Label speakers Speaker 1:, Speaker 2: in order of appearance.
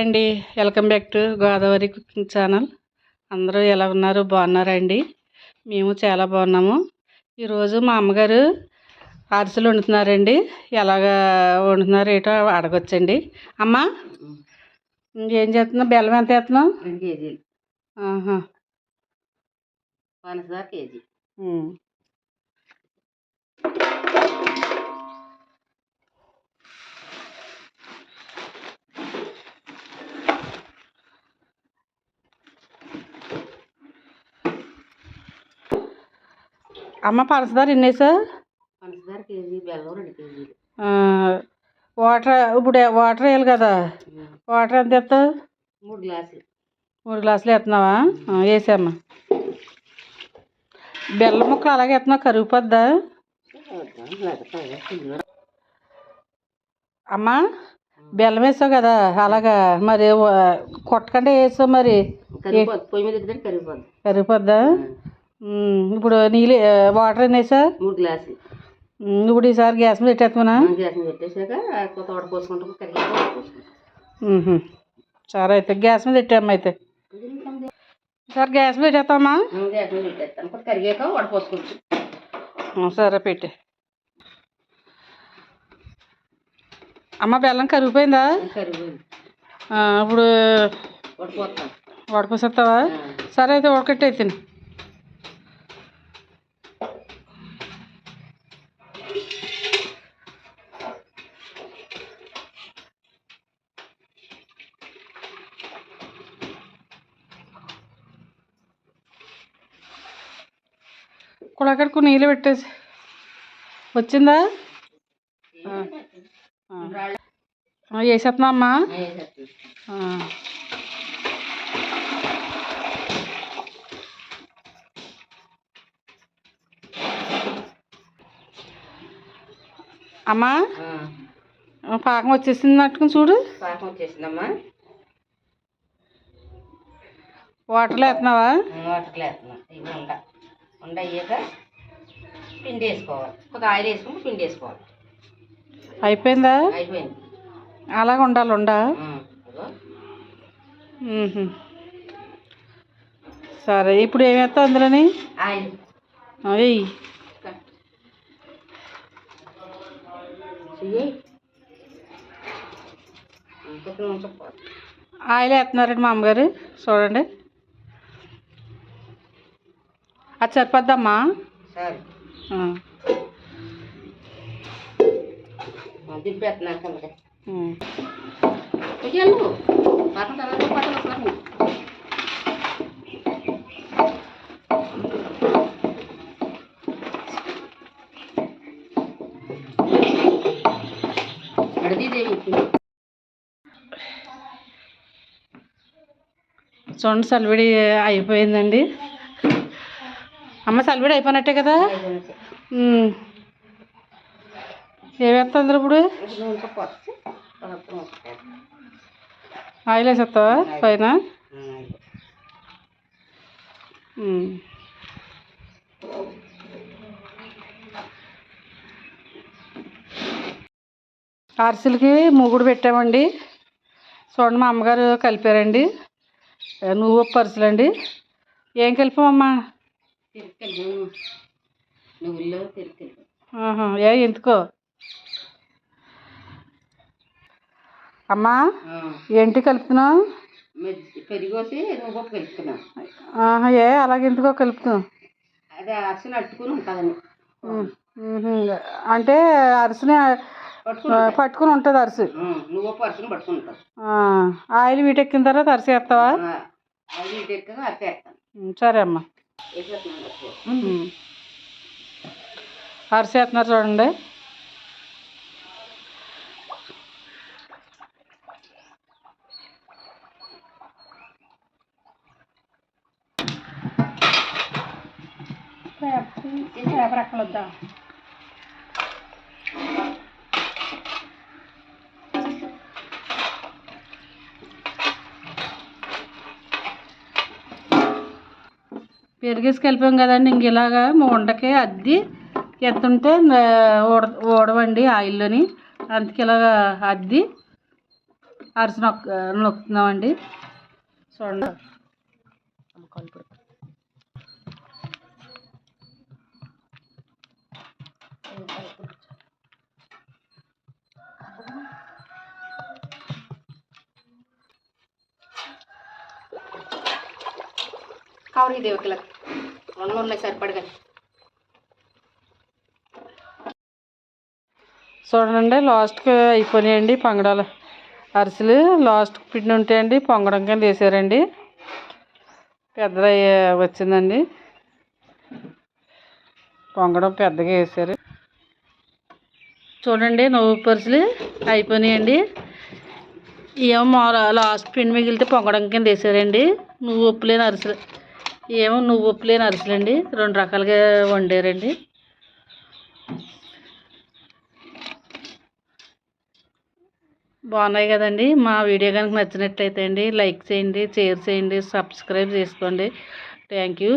Speaker 1: అండి. Welcome back to Godavari cooking channel. అందరూ ఎలా ఉన్నారు? బాగున్నారా అండి మేము చాలా బాగున్నాము. ఈరోజు మా అమ్మగారు అరిసెలు వండుతున్నారండి. ఎలాగా వండుతున్నారు ఏటో అడగొచ్చండి. అమ్మ ఇంకేం చేస్తున్నావు? బెల్లం ఎంత వేస్తున్నావు.
Speaker 2: పంచదార కేజీ.
Speaker 1: అమ్మ పంచదార ఎన్నేసా
Speaker 2: పంచదార కేజీ బెల్లం రెండు కేజీలు.
Speaker 1: వాటర్ ఇప్పుడు వాటర్ వేయాలి కదా. వాటర్ ఎంత వేస్తావు
Speaker 2: మూడు గ్లాసులు.
Speaker 1: మూడు గ్లాసులు వేస్తున్నావా వేసేమ్మా. బెల్లం ముక్కలు అలాగే వేస్తున్నావు కరిగిపోద్దా? అమ్మా బెల్లం వేసావు కదా అలాగా మరి కొట్టకుండా వేసావు మరి.
Speaker 2: కరిగిపోద్ది. పొయ్యి మీద ఇద్దరు కరిగిపోద్ది.
Speaker 1: ఇప్పుడు నీళ్ళు వాటర్ ఎన్ని వేసా
Speaker 2: మూడు గ్లాసులు.
Speaker 1: ఇప్పుడు ఈసారి గ్యాస్ మీద పెట్టేస్తున్నా
Speaker 2: గ్యాస్ మీద పెట్టేసాక వాడ పోసుకుంటాం పోసుకుంటాం.
Speaker 1: ఉహు. సరే అయితే గ్యాస్ మీద పెట్టామ్మా అయితే. ఈసారి గ్యాస్ మీద పెట్టేస్తామా
Speaker 2: గ్యాస్ మీద పెట్టేస్తాను కరిగాక వాడ పోసుకోవచ్చు
Speaker 1: ఆ, సరే పెట్టి. అమ్మ బెల్లం కరిగిపోయిందా?
Speaker 2: కరిగిపోయింది.
Speaker 1: ఇప్పుడు
Speaker 2: వాడ పోస్తాం.
Speaker 1: వడపోసేస్తావా? సరే అయితే ఉడకట్టేసి కుళకడుకు నీళ్ళు పెట్టేసి. వచ్చిందా? వేసేస్తున్నా అమ్మా. అమ్మా? పాకం వచ్చేసింది నట్టుకుని చూడు.
Speaker 2: పాకం వచ్చేసిందమ్మా.
Speaker 1: వాటర్లో వేస్తున్నావా?
Speaker 2: వాటర్లో వేస్తున్నాం. ఇవి ఉండ ఉండ అయ్యాక పిండి వేసుకోవాలి. కొద్దిగా ఆయిల్ వేసుకుంటే పిండి వేసుకోవాలి.
Speaker 1: అయిపోయిందా?
Speaker 2: అయిపోయింది.
Speaker 1: అలాగ ఉండాలి ఉండా. సరే ఇప్పుడు ఏం వేస్తావు అందులోని?
Speaker 2: ఆయిల్.
Speaker 1: ఆయిల్ వేస్తున్నారండి మా అమ్మగారు. చూడండి అది సరిపోద్దమ్మా
Speaker 2: సరే
Speaker 1: ఆ,
Speaker 2: ఆ, దింపేస్తున్నాను కిందకి
Speaker 1: ఉమ్.
Speaker 2: చెయ్యాలి నువ్వు పాకం తర్వాత పాకం వస్తుంది అడిదేవి
Speaker 1: చూడండి సలివిడి అయిపోయిందండి. అమ్మ సలివిడి అయిపోయినట్టే కదా? ఉమ్. ఏం వేస్తావు అందులో ఇప్పుడు? ఆయిల్ వేసేస్తావా పైన. అరిసెలకి మూగుడు పెట్టామండి. చూడండి మా అమ్మగారు కలిపారండి. నువ్వు పరుసలండి. ఏం కలిపామమ్మా ఏ ఎందుకో? అమ్మా ఏంటి కలుపుతున్నావు?
Speaker 2: పెరిగోసి నువ్వు
Speaker 1: ఆహా, ఏ అలాగే ఎందుకో కలుపుతున్నావు?
Speaker 2: అది అట్టుకుని ఉంటుందని.
Speaker 1: అంటే అరిసెని
Speaker 2: పట్టుకుని
Speaker 1: ఉంటుంది. అరిసె.
Speaker 2: నువ్వు పట్టుకుంటావు
Speaker 1: ఆయిల్ వీటెక్కిన తర్వాత అరిసె వేస్తావా?
Speaker 2: అరిసేస్తాను
Speaker 1: ఉమ్, సరే అమ్మా.
Speaker 2: వేసేస్తున్నాను
Speaker 1: వేస్తున్నారు చూడండి. పేపర్ ఎక్కడ వద్దా? పెరిగేసి కలిపాం కదండి. ఇంక ఇలాగా ఉండకే అద్ది ఎత్తుంటే ఊడ ఊడవండి ఆయిల్లోని అందుకే ఇలాగా అద్ది అరిసి నొక్క నొక్కుతున్నామండి. చూడండి.
Speaker 2: కవర్ ఇది రెండు ఉన్నాయి సరిపడగా.
Speaker 1: చూడండి లాస్ట్కి అయిపోయినాయండి పొంగడాలు. అరిసెలు లాస్ట్కి పిండి ఉంటాయండి పొంగడం కింద వేసారండి. పెద్దది వచ్చిందండి. పొంగడం పెద్దగా వేసారు. చూడండి నువ్వు పరిసలు అయిపోయినాయండి. ఏమో లాస్ట్ పిండి మిగిలితే పొంగడం కింద వేసారండి. నువ్వు ఉప్పు లేని అరిసెలు. ఏమో నువ్వు ఉప్పు లేని అరిసెలండి. రెండు రకాలుగా వండారండి. బాగున్నాయి కదండి. మా వీడియో కనుక నచ్చినట్టయితే అండి లైక్ చేయండి షేర్ చేయండి సబ్స్క్రైబ్ చేసుకోండి. Thank you.